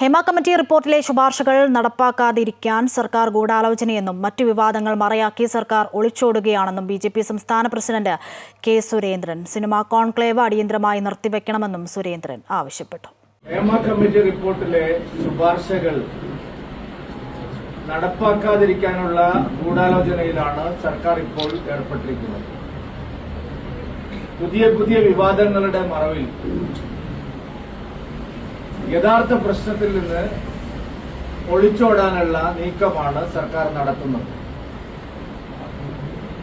Hema committee റിപ്പോർട്ടിലെ ശുപാർശകൾ നടപ്പാക്കാതിരിക്കാൻ സർക്കാർ ഗൂഢാലോചനയെന്നും മറ്റു വിവാദങ്ങൾ മറയാക്കി സർക്കാർ ഒളിച്ചോടുകയാണെന്നും ബി ജെ പി സംസ്ഥാന president K Surendran. Cinema conclave അടിയന്തരമായി നിർത്തിവെക്കണമെന്നും സുരേന്ദ്രൻ ആവശ്യപ്പെട്ടു. ഹേമ കമ്മിറ്റി റിപ്പോർട്ടിലെ ശുപാർശകൾ നടപ്പാക്കാതിരിക്കാനുള്ള ഗൂഢാലോചനയിലാണ് സർക്കാർ ഇപ്പോൾ ഏർപ്പെട്ടിരിക്കുന്നത്. പുതിയ പുതിയ വിവാദങ്ങളുടെ മറവിൽ യഥാർത്ഥ പ്രശ്നത്തിൽ നിന്ന് ഒളിച്ചോടാനുള്ള നീക്കമാണ് സർക്കാർ നടത്തുന്നത്.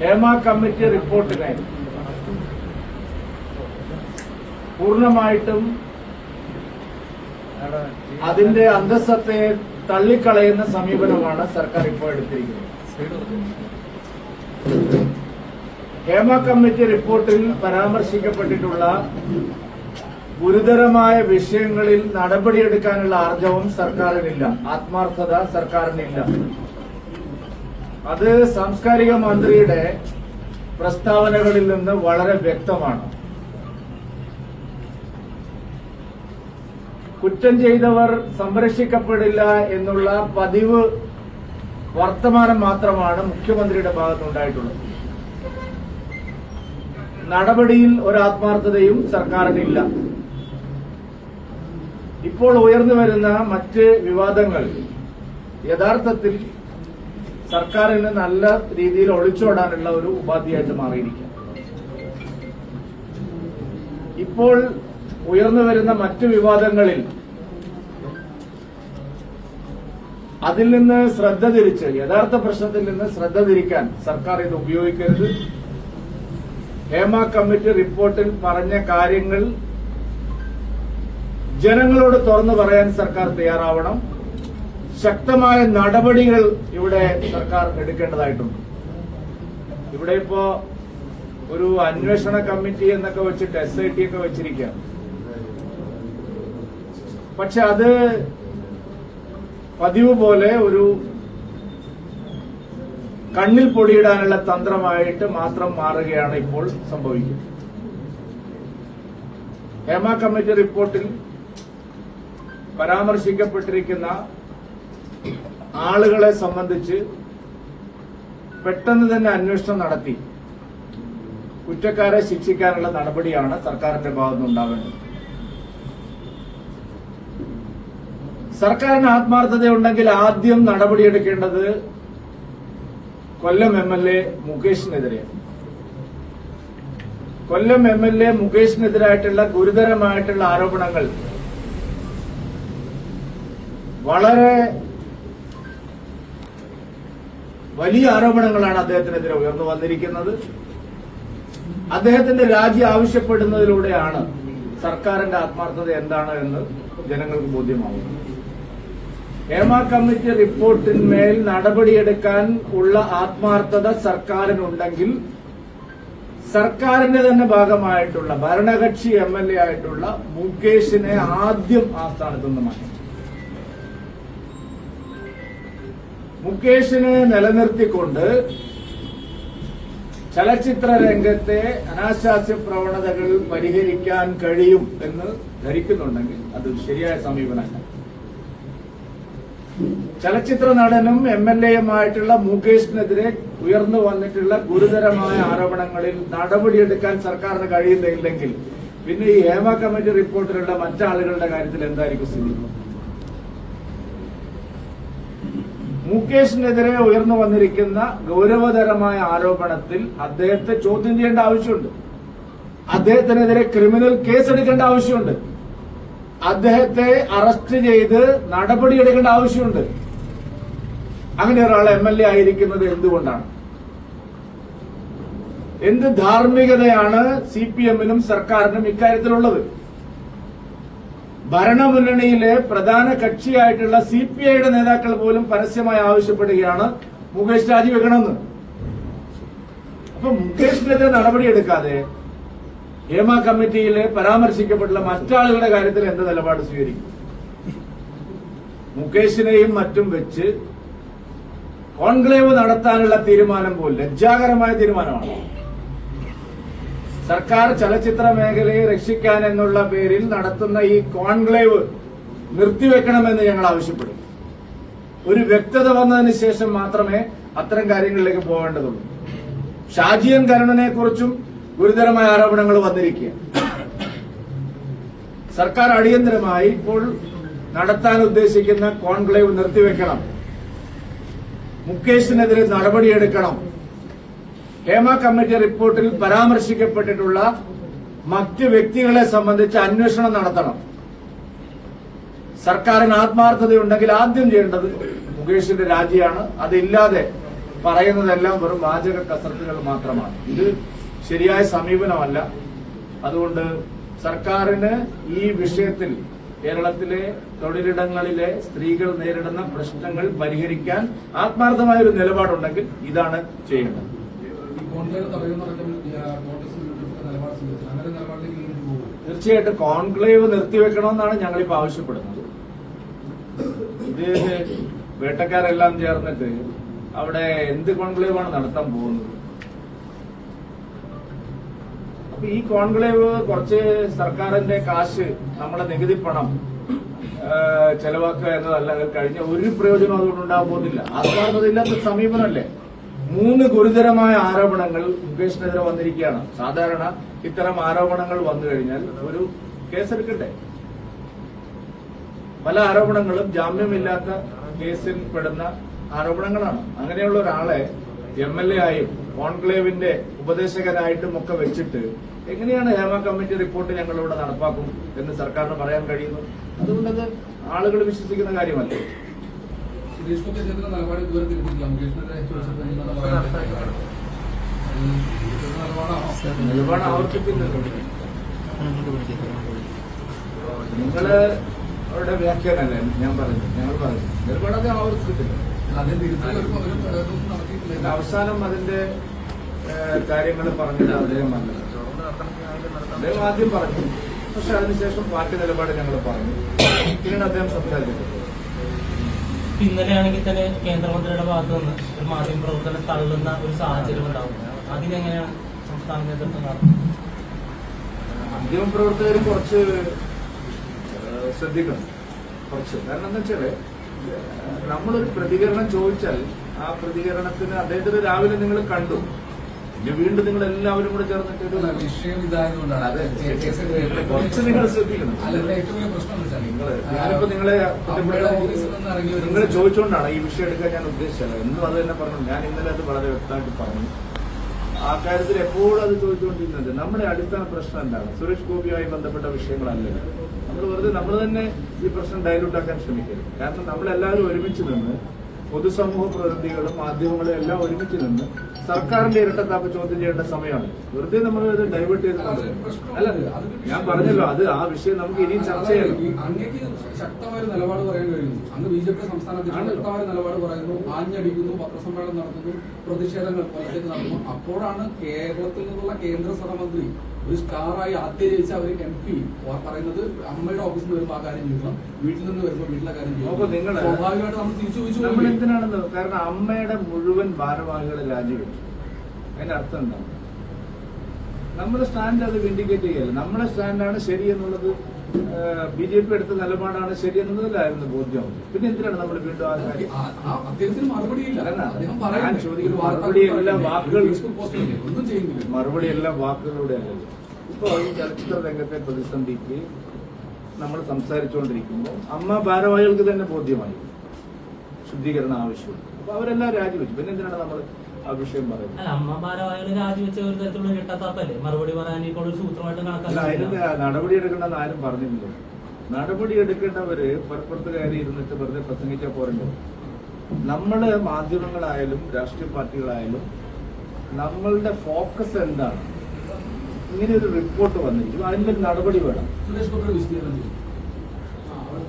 ഹേമ കമ്മിറ്റി റിപ്പോർട്ടിനെ പൂർണമായിട്ടും അതിന്റെ അന്തസ്സത്തെ തള്ളിക്കളയുന്ന സമീപനമാണ് സർക്കാർ ഇപ്പോൾ എടുത്തിരിക്കുന്നത്. ഹേമ കമ്മിറ്റി റിപ്പോർട്ടിൽ പരാമർശിക്കപ്പെട്ടിട്ടുള്ള ഗുരുതരമായ വിഷയങ്ങളിൽ നടപടിയെടുക്കാനുള്ള ആർജവം സർക്കാരിനില്ല. ആത്മാർത്ഥത സർക്കാരിനില്ല. അത് സാംസ്കാരിക മന്ത്രിയുടെ പ്രസ്താവനകളിൽ നിന്ന് വളരെ വ്യക്തമാണ്. കുറ്റം ചെയ്തവർ സംരക്ഷിക്കപ്പെടില്ല എന്നുള്ള പതിവ് വർത്തമാനം മാത്രമാണ് മുഖ്യമന്ത്രിയുടെ ഭാഗത്തുണ്ടായിട്ടുള്ളത് നടപടിയിൽ ഒരാത്മാർത്ഥതയും സർക്കാരിനില്ല. ഇപ്പോൾ ഉയർന്നു വരുന്ന മറ്റ് വിവാദങ്ങൾ യഥാർത്ഥത്തിൽ സർക്കാരിന് നല്ല രീതിയിൽ ഒളിച്ചോടാനുള്ള ഒരു ഉപാധിയായിട്ട് മാറിയിരിക്കും ഇപ്പോൾ ഉയർന്നു വരുന്ന മറ്റു വിവാദങ്ങളിൽ അതിൽ നിന്ന് ശ്രദ്ധ തിരിച്ച് യഥാർത്ഥ പ്രശ്നത്തിൽ നിന്ന് ശ്രദ്ധ തിരിക്കാൻ സർക്കാർ ഇത് ഉപയോഗിക്കരുത്. ഹേമ കമ്മിറ്റി റിപ്പോർട്ടിൽ പറഞ്ഞ കാര്യങ്ങൾ ജനങ്ങളോട് തുറന്നു പറയാൻ സർക്കാർ തയ്യാറാവണം. ശക്തമായ നടപടികൾ ഇവിടെ സർക്കാർ എടുക്കേണ്ടതായിട്ടുണ്ട്. ഇവിടെ ഇപ്പോ ഒരു അന്വേഷണ കമ്മിറ്റി എന്നൊക്കെ വെച്ചിട്ട് എസ് ഐ ടി ഒക്കെ വെച്ചിരിക്കുക പക്ഷെ അത് പതിവ് പോലെ ഒരു കണ്ണിൽ പൊടിയിടാനുള്ള തന്ത്രമായിട്ട് മാത്രം മാറുകയാണ് ഇപ്പോൾ സംഭവിക്കുന്നത്. ഹേമ കമ്മിറ്റി റിപ്പോർട്ടിൽ പരാമർശിക്കപ്പെട്ടിരിക്കുന്ന ആളുകളെ സംബന്ധിച്ച് പെട്ടെന്ന് തന്നെ അന്വേഷണം നടത്തി. കുറ്റക്കാരെ ശിക്ഷിക്കാനുള്ള നടപടിയാണ് സർക്കാരിന്റെ ഭാഗത്തുനിന്ന് ഉണ്ടാവേണ്ടത് സർക്കാരിന് ആത്മാർത്ഥതയുണ്ടെങ്കിൽ ആദ്യം നടപടിയെടുക്കേണ്ടത് കൊല്ലം എം എൽ എ മുകേഷിനെതിരെയാണ് കൊല്ലം എം എൽ എ മുകേഷിനെതിരായിട്ടുള്ള ഗുരുതരമായിട്ടുള്ള ആരോപണങ്ങൾ വളരെ വലിയ ആരോപണങ്ങളാണ് അദ്ദേഹത്തിനെതിരെ ഉയർന്നു വന്നിരിക്കുന്നത്. അദ്ദേഹത്തിന്റെ രാജി ആവശ്യപ്പെടുന്നതിലൂടെയാണ് സർക്കാരിന്റെ ആത്മാർത്ഥത എന്താണ് എന്ന് ജനങ്ങൾക്ക് ബോധ്യമാവുന്നത്. ഹേമ കമ്മിറ്റി റിപ്പോർട്ടിന്മേൽ നടപടിയെടുക്കാൻ ഉള്ള ആത്മാർത്ഥത സർക്കാരിനുണ്ടെങ്കിൽ സർക്കാരിന്റെ തന്നെ ഭാഗമായിട്ടുള്ള ഭരണകക്ഷി എം എൽ എ ആയിട്ടുള്ള മുകേഷിനെ ആദ്യം ആ സ്ഥാനത്ത് നിന്ന് മാറ്റി മുകേഷിനെ നിലനിർത്തിക്കൊണ്ട് ചലച്ചിത്ര രംഗത്തെ അനാശാസ്യ പ്രവണതകൾ പരിഹരിക്കാൻ കഴിയും എന്ന് ധരിക്കുന്നുണ്ടെങ്കിൽ അത് ശരിയായ സമീപനമല്ല. ചലച്ചിത്ര നടനും എം എൽ എയുമായിട്ടുള്ള മുകേഷിനെതിരെ ഉയർന്നു വന്നിട്ടുള്ള ഗുരുതരമായ ആരോപണങ്ങളിൽ നടപടിയെടുക്കാൻ സർക്കാരിന് കഴിയുന്നില്ലെങ്കിൽ പിന്നെ ഈ ഹേമ കമ്മിറ്റി റിപ്പോർട്ടിലുള്ള മറ്റാളുകളുടെ കാര്യത്തിൽ എന്തായിരിക്കും സ്ഥിതി? മുകേഷിനെതിരെ ഉയർന്നു വന്നിരിക്കുന്ന ഗൗരവതരമായ ആരോപണത്തിൽ അദ്ദേഹത്തെ ചോദ്യം ചെയ്യേണ്ട ആവശ്യമുണ്ട്. അദ്ദേഹത്തിനെതിരെ ക്രിമിനൽ കേസ് എടുക്കേണ്ട ആവശ്യമുണ്ട്. അദ്ദേഹത്തെ അറസ്റ്റ് ചെയ്ത് നടപടിയെടുക്കേണ്ട ആവശ്യമുണ്ട്. അങ്ങനെ ഒരാൾ എം എൽ എ ആയിരിക്കുന്നത് എന്തുകൊണ്ടാണ്? എന്ത് ധാർമ്മികതയാണ് സി പി എമ്മിനും സർക്കാരിനും ഇക്കാര്യത്തിലുള്ളത്? ഭരണമുന്നണിയിലെ പ്രധാന കക്ഷിയായിട്ടുള്ള സി പി ഐയുടെ നേതാക്കൾ പോലും പരസ്യമായി ആവശ്യപ്പെടുകയാണ്. മുകേഷ് രാജിവെക്കണമെന്ന് അപ്പൊ മുകേഷിനെതിരെ നടപടിയെടുക്കാതെ ഹേമ കമ്മിറ്റിയിൽ പരാമർശിക്കപ്പെട്ടുള്ള മറ്റാളുകളുടെ കാര്യത്തിൽ എന്ത് നിലപാട് സ്വീകരിക്കും? മുകേഷിനെയും മറ്റും വെച്ച് കോൺക്ലേവ് നടത്താനുള്ള തീരുമാനം പോലും ലജ്ജാകരമായ തീരുമാനമാണ്. സർക്കാർ ചലച്ചിത്ര മേഖലയെ രക്ഷിക്കാൻ എന്നുള്ള പേരിൽ നടത്തുന്ന ഈ കോൺക്ലേവ് നിർത്തിവെക്കണമെന്ന് ഞങ്ങൾ ആവശ്യപ്പെടും ഒരു വ്യക്തത വന്നതിന് ശേഷം മാത്രമേ അത്തരം കാര്യങ്ങളിലേക്ക് പോകേണ്ടതുള്ളൂ. ഷാജിയൻ കരുണനെ കുറിച്ചും ഗുരുതരമായ ആരോപണങ്ങൾ വന്നിരിക്കുക സർക്കാർ അടിയന്തരമായി ഇപ്പോൾ നടത്താൻ ഉദ്ദേശിക്കുന്ന കോൺക്ലേവ് നിർത്തിവെക്കണം. മുകേഷിനെതിരെ നടപടിയെടുക്കണം. ഹേമ കമ്മിറ്റി റിപ്പോർട്ടിൽ പരാമർശിക്കപ്പെട്ടിട്ടുള്ള മറ്റ് വ്യക്തികളെ സംബന്ധിച്ച് അന്വേഷണം നടത്തണം. സർക്കാരിന് ആത്മാർത്ഥതയുണ്ടെങ്കിൽ ആദ്യം ചെയ്യേണ്ടത് മുകേഷിന്റെ രാജിയാണ്. അതില്ലാതെ പറയുന്നതെല്ലാം വെറും വാചക കസർത്തുകൾ മാത്രമാണ്. ഇത് ശരിയായ സമീപനമല്ല. അതുകൊണ്ട് സർക്കാരിന് ഈ വിഷയത്തിൽ കേരളത്തിലെ തൊഴിലിടങ്ങളിലെ സ്ത്രീകൾ നേരിടുന്ന പ്രശ്നങ്ങൾ പരിഹരിക്കാൻ ആത്മാർത്ഥമായ ഒരു നിലപാടുണ്ടെങ്കിൽ ഇതാണ് ചെയ്യേണ്ടത്. തീർച്ചയായിട്ടും കോൺക്ലേവ് നിർത്തിവെക്കണമെന്നാണ് ഞങ്ങളിപ്പോ ആവശ്യപ്പെടുന്നത്. ഇത് വേട്ടക്കാരെല്ലാം ചേർന്നിട്ട് അവിടെ എന്ത് കോൺക്ലേവാണ് നടത്താൻ പോകുന്നത്? അപ്പൊ ഈ കോൺക്ലേവ് കുറച്ച് സർക്കാരിന്റെ കാശ് നമ്മുടെ നികുതി പണം ചെലവാക്കുക എന്നതല്ല കഴിഞ്ഞ ഒരു പ്രയോജനം അതുകൊണ്ട് ഉണ്ടാകാൻ പോകുന്നില്ല. ആത്മാർത്ഥതയില്ലാത്ത സമീപനമല്ലേ? മൂന്ന് ഗുരുതരമായ ആരോപണങ്ങൾ മുകേഷിനെതിരെ വന്നിരിക്കുകയാണ്. സാധാരണ ഇത്തരം ആരോപണങ്ങൾ വന്നു കഴിഞ്ഞാൽ ഒരു കേസെടുക്കട്ടെ? പല ആരോപണങ്ങളും ജാമ്യമില്ലാത്ത കേസിൽ പെടുന്ന ആരോപണങ്ങളാണ്. അങ്ങനെയുള്ള ഒരാളെ എം എൽ എ ആയും കോൺക്ലേവിന്റെ ഉപദേശകനായിട്ടും ഒക്കെ വെച്ചിട്ട് എങ്ങനെയാണ് ഹേമ കമ്മിറ്റി റിപ്പോർട്ട് ഞങ്ങൾ ഇവിടെ നടപ്പാക്കും എന്ന് സർക്കാരിന് പറയാൻ കഴിയുന്നു? അതുകൊണ്ടത് ആളുകൾ വിശ്വസിക്കുന്ന കാര്യമല്ല? ഗോപി അദ്ദേഹത്തിന്റെ നിലപാട് ഇതുവരെ തിരുത്തിയില്ല മുകേഷിനെതിരെ നിലപാട് ആവർത്തിക്കുന്നുണ്ട് നിങ്ങൾ അവരുടെ വ്യാഖ്യാനല്ലേ? ഞാൻ പറഞ്ഞു ഞങ്ങൾ പറഞ്ഞു നിലപാട് അത് ആവർത്തിക്കില്ല അദ്ദേഹം തിരുത്തൽ ഒരു ഒരു ഇതൊന്നും നടത്തിയിട്ടില്ല. ഇതിന്റെ അവസാനം അതിന്റെ കാര്യങ്ങൾ പറഞ്ഞത് അദ്ദേഹം പറഞ്ഞു. അദ്ദേഹം ആദ്യം പറഞ്ഞു. പക്ഷെ അതിനുശേഷം പാർട്ടി നിലപാട് ഞങ്ങൾ പറഞ്ഞു. പിന്നീട് അദ്ദേഹം ഇന്നലെയാണെങ്കിൽ തന്നെ കേന്ദ്രമന്ത്രിയുടെ ഭാഗത്ത് നിന്ന് ഒരു മാധ്യമ പ്രവർത്തനം തള്ളുന്ന ഒരു സാഹചര്യം ഉണ്ടാവും അതിനെങ്ങനെയാണ് സംസ്ഥാന നേതൃത്വം കാണുന്നത്? മാധ്യമപ്രവർത്തകർ കുറച്ച് ശ്രദ്ധിക്കണം. കുറച്ച്. കാരണം എന്താ വെച്ചാൽ നമ്മളൊരു പ്രതികരണം ചോദിച്ചാൽ ആ പ്രതികരണത്തിന് അദ്ദേഹത്തിന് രാവിലെ നിങ്ങൾ കണ്ടു. പിന്നെ വീണ്ടും നിങ്ങൾ എല്ലാവരും കൂടെ ചേർന്നിട്ട് ഒരു വിഷയം ഇതായതുകൊണ്ടാണ്. അതെ കുറച്ച് നിങ്ങൾ ശ്രദ്ധിക്കണം. അല്ല ഏറ്റവും വലിയ പ്രശ്നം നിങ്ങൾ ഞാനിപ്പോ നിങ്ങളെ നിങ്ങൾ ചോദിച്ചുകൊണ്ടാണ് ഈ വിഷയം എടുക്കാൻ ഞാൻ ഉദ്ദേശിച്ചത്. എന്നും അത് തന്നെ പറഞ്ഞു. ഞാൻ ഇന്നലെ അത് വളരെ വ്യക്തമായിട്ട് പറഞ്ഞു. ആ കാര്യത്തിൽ എപ്പോഴും അത് ചോദിച്ചുകൊണ്ടിരുന്നത് നമ്മുടെ അടിസ്ഥാന പ്രശ്നം എന്താണ്? സുരേഷ് ഗോപിയുമായി ബന്ധപ്പെട്ട വിഷയങ്ങളല്ല? നമ്മൾ വെറുതെ നമ്മൾ തന്നെ ഈ പ്രശ്നം ഡയലൂട്ട് ആക്കാൻ ശ്രമിക്കരുത്. കാരണം നമ്മളെല്ലാവരും ഒരുമിച്ച് നിന്ന് പൊതുസമൂഹ പ്രതിനിധികളും മാധ്യമങ്ങളും എല്ലാം ഒരുമിച്ച് നിന്ന് സർക്കാരിന്റെ ഇരട്ടത്താപ്പ് ചോദ്യം ചെയ്യേണ്ട സമയമാണ്. വെറുതെ നമ്മൾ ഇത് ഡൈവേർട്ട് ചെയ്ത് അല്ല ഞാൻ പറഞ്ഞല്ലോ അത് ആ വിഷയം നമുക്ക് ഇനിയും ചർച്ച ചെയ്യണം. അങ്ങേക്ക് ശക്തമായ നിലപാട് പറയാൻ കഴിയുന്നു. അന്ന് ബി ജെ പി സംസ്ഥാന. ശക്തമായ നിലപാട് പറയുന്നു. ആഞ്ഞടിക്കുന്നു പത്രസമ്മേളനം നടത്തുന്നു പ്രതിഷേധങ്ങൾ നടത്തുന്നു. അപ്പോഴാണ് കേരളത്തിൽ നിന്നുള്ള കേന്ദ്ര സഹമന്ത്രി ഒരു സ്റ്റാറായി ആദ്യം ജയിച്ച അവർ എം പി പറയുന്നത് അമ്മയുടെ ഓഫീസിൽ നിന്ന് വരുമ്പോൾ ആ കാര്യം ചെയ്യണം. വീട്ടിൽ നിന്ന് വരുമ്പോൾ വീട്ടിലെ കാര്യം ചെയ്യണം. സ്വാഭാവികമായിട്ട് നമ്മൾ തിരിച്ചു ചോദിച്ചു എന്തിനാണെന്ന് കാരണം അമ്മയുടെ മുഴുവൻ ഭാരവാഹികളെ രാജിവെച്ചു. അതിന്റെ അർത്ഥം എന്താണ്? നമ്മുടെ സ്റ്റാൻഡ് അത് വിൻഡിക്കേറ്റ് ചെയ്യല്ല? നമ്മുടെ സ്റ്റാൻഡാണ് ശരി എന്നുള്ളത്. ബി ജെ പി എടുത്ത നിലപാടാണ് ശരിയെന്നതിലായിരുന്നു ബോധ്യം. പിന്നെ എന്തിനാണ് നമ്മൾ വീണ്ടും ആ കാര്യം? വാക്കുകൾ- ഒന്നും ചെയ്യുന്നില്ല. മറുപടി എല്ലാം വാക്കുകളുടെ അല്ലല്ലോ ഇപ്പൊ ഈ ചലച്ചിത്ര രംഗത്തെ പ്രതിസന്ധിക്ക് നമ്മൾ സംസാരിച്ചുകൊണ്ടിരിക്കുമ്പോൾ അമ്മ ഭാരവാഹികൾക്ക് തന്നെ ബോധ്യമായി. ശുദ്ധീകരണം ആവശ്യമുണ്ട്. അപ്പൊ അവരെല്ലാം രാജിവെച്ചു. പിന്നെ എന്തിനാണ് നമ്മൾ ആ വിഷയം പറയുന്നത്. അല്ല അമ്മ ഭാരവാഹികൾ രാജിവെച്ച ഒരു തരത്തിലുള്ള ഇരട്ടത്താപ്പല്ലേ? മറുപടി പറയാൻ ഇപ്പോൾ ഒരു സൂത്രമായിട്ട് അല്ല അതിന് നടപടി എടുക്കേണ്ടെന്ന് ആരും പറഞ്ഞില്ലല്ലോ. നടപടി എടുക്കേണ്ടവര് പുറപ്പുറത്ത് കയറി ഇരുന്നിട്ട് വെറുതെ പ്രസംഗിച്ചാൽ പോരണ്ടോ നമ്മൾ മാധ്യമങ്ങളായാലും രാഷ്ട്രീയ പാർട്ടികളായാലും നമ്മളുടെ ഫോക്കസ് എന്താണ്? ഇങ്ങനെ ഒരു റിപ്പോർട്ട് വന്നിരിക്കും. അതിന്റെ ഒരു നടപടി വേണം.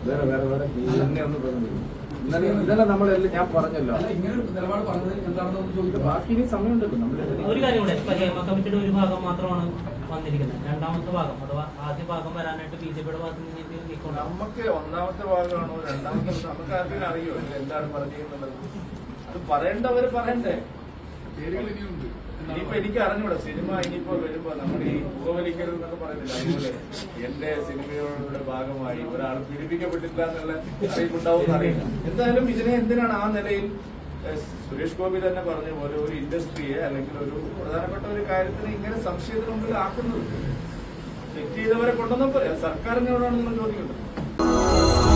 വേറെ വേറെ വേറെ. ഈ തന്നെ ഒന്ന് പറഞ്ഞു ഇന്നലെ നമ്മൾ നമ്മളെല്ലാം ഞാൻ പറഞ്ഞല്ലോ. ബാക്കി ഇനി സമയമുണ്ടല്ലോ നമ്മൾ ഒരു കാര്യം കൂടെ കമ്മിറ്റിയുടെ ഒരു ഭാഗം മാത്രമാണ് വന്നിരിക്കുന്നത്. രണ്ടാമത്തെ ഭാഗം അഥവാ ആദ്യ ഭാഗം വരാനായിട്ട് ബി ജെ പിയുടെ ഭാഗത്ത് നിന്ന് നമുക്ക് ഒന്നാമത്തെ ഭാഗമാണോ രണ്ടാമത്തെ നമുക്ക് ആർക്കും അറിയോ എന്താണ് പറഞ്ഞിരിക്കുന്നത് അത് പറയേണ്ടവര് പറയണ്ടേ? പേരുകൾ ഇനിയുണ്ട്. ഇനിയിപ്പോ എനിക്ക് അറിഞ്ഞൂടാ. സിനിമ ഇനിയിപ്പോ വരുമ്പോ നമ്മുടെ ഈ പുകവലിക്കൽ എന്നൊക്കെ പറയുന്നില്ല അതുപോലെ എന്റെ സിനിമയുടെ ഭാഗമായി ഒരാൾ പീഡിപ്പിക്കപ്പെട്ടില്ല എന്നുള്ള അറിയിപ്പുണ്ടാവും അറിയില്ല. എന്തായാലും ഇതിനെ എന്തിനാണ് ആ നിലയിൽ സുരേഷ് ഗോപി തന്നെ പറഞ്ഞ പോലെ ഒരു ഇൻഡസ്ട്രിയെ അല്ലെങ്കിൽ ഒരു പ്രധാനപ്പെട്ട ഒരു കാര്യത്തിന് ഇങ്ങനെ സംശയത്തിന് മുമ്പിൽ ആക്കുന്നത്? തെറ്റ് ചെയ്തവരെ കൊണ്ടുവന്നാൽ പോരെ. സർക്കാരിനോടാണ് നിങ്ങൾ ചോദിക്കേണ്ടത്